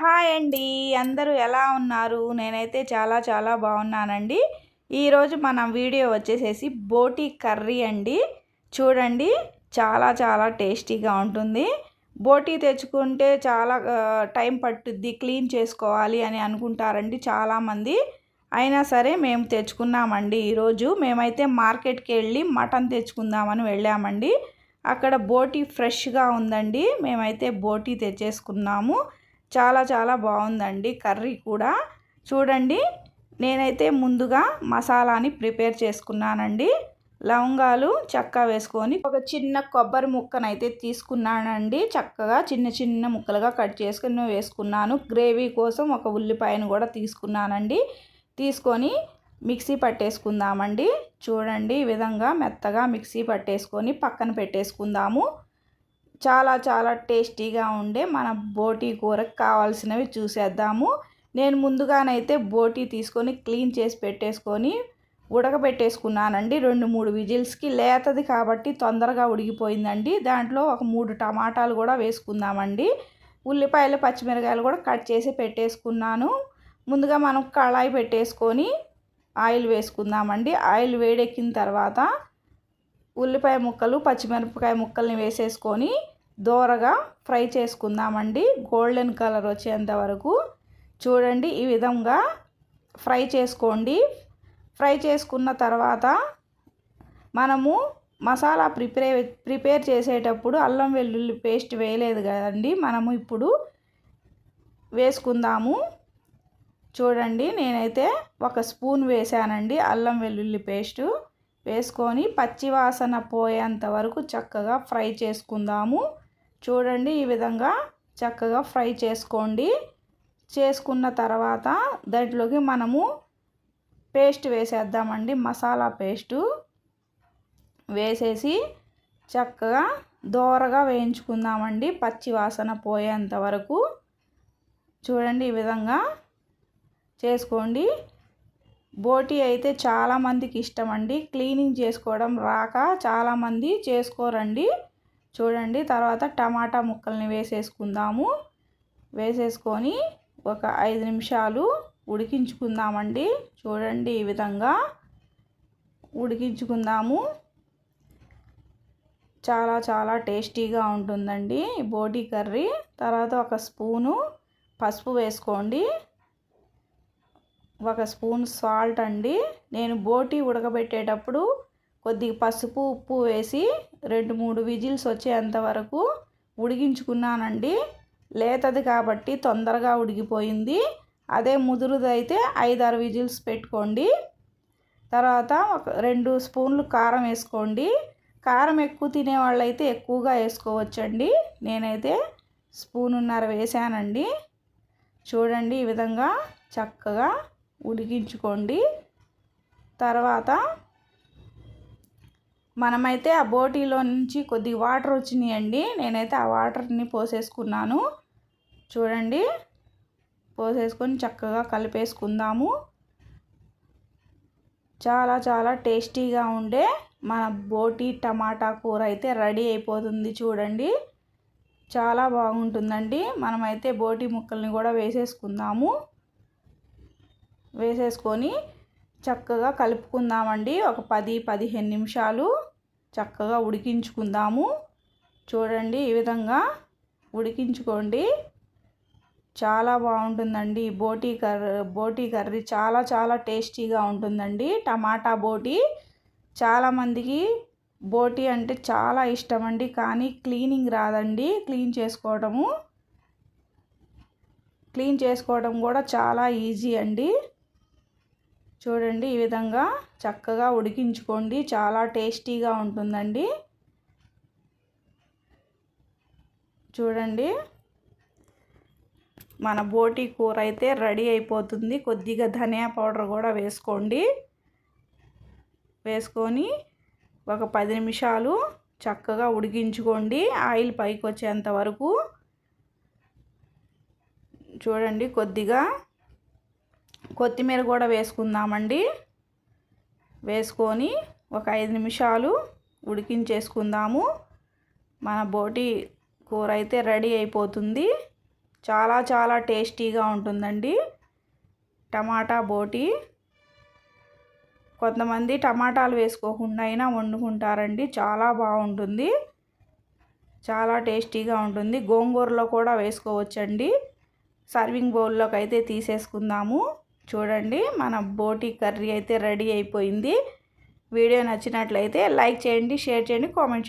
Hi అండి. అందరూ ఎలా ఉన్నారు? నేనైతే చాలా చాలా బాగున్నానండి. ఈరోజు మన వీడియో వచ్చేసేసి బోటి కర్రీ అండి. చూడండి చాలా చాలా టేస్టీగా ఉంటుంది. బోటీ తెచ్చుకుంటే చాలా టైం పట్టుద్ది క్లీన్ చేసుకోవాలి అని అనుకుంటారండి చాలామంది. అయినా సరే మేము తెచ్చుకున్నామండి ఈరోజు. మేమైతే మార్కెట్కి వెళ్ళి మటన్ తెచ్చుకుందామని వెళ్ళామండి. అక్కడ బోటి ఫ్రెష్గా ఉందండి. మేమైతే బోటి తెచ్చేసుకున్నాము. చాలా చాలా బాగుందండి కర్రీ కూడా. చూడండి నేనైతే ముందుగా మసాలాని ప్రిపేర్ చేసుకున్నానండి. లవంగాలు చక్క వేసుకొని ఒక చిన్న కొబ్బరి ముక్కనైతే తీసుకున్నానండి. చక్కగా చిన్న చిన్న ముక్కలుగా కట్ చేసుకుని వేసుకున్నాను. గ్రేవీ కోసం ఒక ఉల్లిపాయను కూడా తీసుకున్నానండి. తీసుకొని మిక్సీ పట్టేసుకుందామండి. చూడండి ఈ విధంగా మెత్తగా మిక్సీ పట్టేసుకొని పక్కన పెట్టేసుకుందాము. చాలా చాలా టేస్టీగా ఉండే మన బోటీ కూరకు కావాల్సినవి చూసేద్దాము. నేను ముందుగానైతే బోటీ తీసుకొని క్లీన్ చేసి పెట్టేసుకొని ఉడకబెట్టేసుకున్నానండి. రెండు మూడు విజిల్స్కి లేతది కాబట్టి తొందరగా ఉడికిపోయిందండి. దాంట్లో ఒక మూడు టమాటాలు కూడా వేసుకుందామండి. ఉల్లిపాయలు పచ్చిమిరకాయలు కూడా కట్ చేసి పెట్టేసుకున్నాను. ముందుగా మనం కళాయి పెట్టేసుకొని ఆయిల్ వేసుకుందామండి. ఆయిల్ వేడెక్కిన తర్వాత ఉల్లిపాయ ముక్కలు పచ్చిమిరపకాయ ముక్కల్ని వేసేసుకొని దోరగా ఫ్రై చేసుకుందామండి. గోల్డెన్ కలర్ వచ్చేంత వరకు. చూడండి ఈ విధంగా ఫ్రై చేసుకోండి. ఫ్రై చేసుకున్న తర్వాత మనము మసాలా ప్రిపేర్ ప్రిపేర్ చేసేటప్పుడు అల్లం వెల్లుల్లి పేస్ట్ వేయలేదు కదండి. మనము ఇప్పుడు వేసుకుందాము. చూడండి నేనైతే ఒక స్పూన్ వేసానండి అల్లం వెల్లుల్లి పేస్టు. వేసుకొని పచ్చివాసన పోయేంత వరకు చక్కగా ఫ్రై చేసుకుందాము. చూడండి ఈ విధంగా చక్కగా ఫ్రై చేసుకోండి. చేసుకున్న తర్వాత దాంట్లోకి మనము పేస్ట్ వేసేద్దామండి మసాలా పేస్టు. వేసేసి చక్కగా దోరగా వేయించుకుందామండి పచ్చి వాసన పోయేంత వరకు. చూడండి ఈ విధంగా చేసుకోండి. బోటి అయితే చాలామందికి ఇష్టం అండి క్లీనింగ్ చేసుకోవడం రాక చాలామంది చేసుకోరండి. చూడండి తర్వాత టమాటా ముక్కల్ని వేసేసుకుందాము. వేసేసుకొని ఒక ఐదు నిమిషాలు ఉడికించుకుందామండి. చూడండి ఈ విధంగా ఉడికించుకుందాము. చాలా చాలా టేస్టీగా ఉంటుందండి బోటి కర్రీ. తర్వాత ఒక స్పూను పసుపు వేసుకోండి. ఒక స్పూన్ సాల్ట్ అండి. నేను బోటి ఉడకబెట్టేటప్పుడు కొద్దిగా పసుపు ఉప్పు వేసి రెండు మూడు విజిల్స్ వచ్చేంత వరకు ఉడికించుకున్నానండి. లేతది కాబట్టి తొందరగా ఉడికిపోయింది. అదే ముదురుదైతే ఐదారు విజిల్స్ పెట్టుకోండి. తర్వాత ఒక రెండు స్పూన్లు కారం వేసుకోండి. కారం ఎక్కువ తినే వాళ్ళైతే ఎక్కువగా వేసుకోవచ్చండి. నేనైతే స్పూన్ ఉన్నర వేసానండి. చూడండి ఈ విధంగా చక్కగా ఉడికించుకోండి. తర్వాత మనమైతే ఆ బోటీలో నుంచి కొద్ది వాటర్ వచ్చినాయండి. నేనైతే ఆ వాటర్ని పోసేసుకున్నాను. చూడండి. పోసేసుకొని చక్కగా కలిపేసుకుందాము. చాలా చాలా టేస్టీగా ఉండే మన బోటి టమాటా కూర అయితే రెడీ అయిపోతుంది చూడండి. చాలా బాగుంటుందండి. మనమైతే బోటి ముక్కల్ని కూడా వేసేసుకుందాము. వేసేసుకొని చక్కగా కలుపుకుందామండి. ఒక పది పదిహేను నిమిషాలు చక్కగా ఉడికించుకుందాము. చూడండి ఈ విధంగా ఉడికించుకోండి. చాలా బాగుంటుందండి. బోటీ కర్రీ బోటీ కర్రీ చాలా చాలా టేస్టీగా ఉంటుందండి. టమాటా బోటీ. చాలామందికి బోటీ అంటే చాలా ఇష్టం అండి కానీ క్లీనింగ్ రాదండి. క్లీన్ చేసుకోవడము క్లీన్ చేసుకోవడం కూడా చాలా ఈజీ అండి. చూడండి ఈ విధంగా చక్కగా ఉడికించుకోండి. చాలా టేస్టీగా ఉంటుందండి. చూడండి. మన బోటి కూర అయితే రెడీ అయిపోతుంది. కొద్దిగా ధనియా పౌడర్ కూడా వేసుకోండి. వేసుకొని ఒక పది నిమిషాలు చక్కగా ఉడికించుకోండి. ఆయిల్ పైకి వచ్చేంత వరకు. చూడండి కొద్దిగా కొత్తిమీర కూడా వేసుకుందామండి. వేసుకొని ఒక ఐదు నిమిషాలు ఉడికించేసుకుందాము. మన బోటి కూర అయితే రెడీ అయిపోతుంది. చాలా చాలా టేస్టీగా ఉంటుందండి టమాటా బోటి. కొంతమంది టమాటాలు వేసుకోకుండా అయినా వండుకుంటారండి. చాలా బాగుంటుంది. చాలా టేస్టీగా ఉంటుంది. గోంగూరలో కూడా వేసుకోవచ్చండి. సర్వింగ్ బౌల్లోకి అయితే తీసేసుకుందాము. చూడండి మన బోటి కర్రీ అయితే రెడీ అయిపోయింది. వీడియో నచ్చినట్లయితే లైక్ చేయండి షేర్ చేయండి కామెంట్ చేయండి.